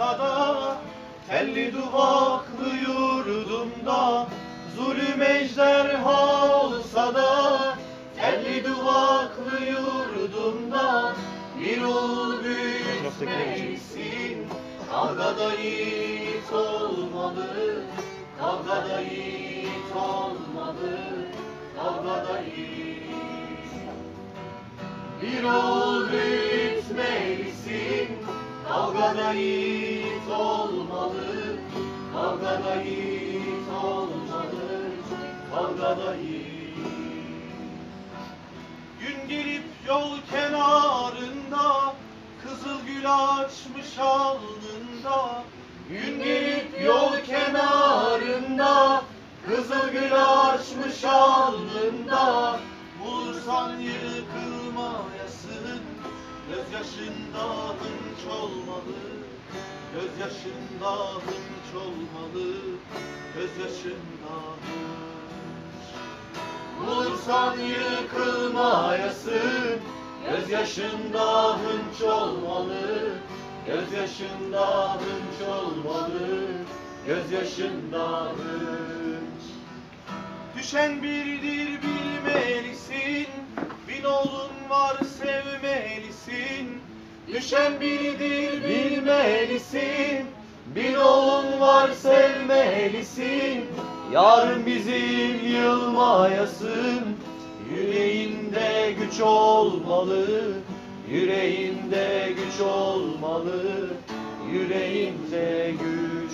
olsa da Telli duvaklı yurdumda Zulüm ejderha olsa da Telli duvaklı yurdumda Bir ul büyütmelisin. Kavgada yiğit olmalı Kavgada yiğit olmalı Kavgada yiğit. Bir ol büyütmelisin Kavgada yiğit olmalı Kavgada yiğit olmalı Kavgada yiğit Gün gelip yol kenarında Kızıl gül açmış alnında. Gün gelip yol kenarında Kızıl gül açmış alnında. Bulursan yıkılmayasın Gözyaşında hınç olmalı Gözyaşında hınç olmalı Gözyaşında hınç Bulursan yıkılmayasın Gözyaşında hınç olmalı Gözyaşında hınç olmalı Gözyaşında hınç Düşen biridir bilmelisin Düşen biridir bilmelisin. Bin oğlun var sevmelisin. Yarın bizim yılmayasın Yüreğinde güç olmalı. Yüreğinde güç olmalı. Yüreğinde güç.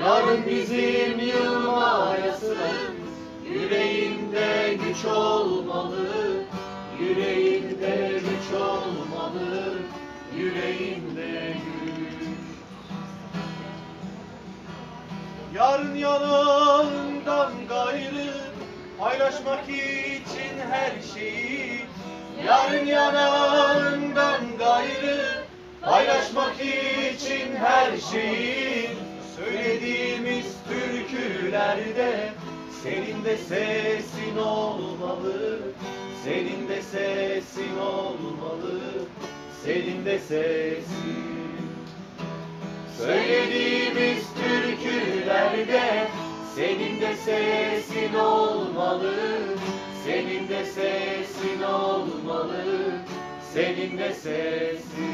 Yarın bizim yılmayasın Yüreğinde güç olmalı Yüreğinde güç. Yarın yanından gayrı Paylaşmak için her şeyi Yarın yanından gayrı Paylaşmak için her şeyi. Söylediğimiz türkülerde Senin de sesin olmalı Senin de sesin olmalı Senin de sesin. Söylediğimiz türkülerde Senin de sesin olmalı Senin de sesin olmalı Senin de sesin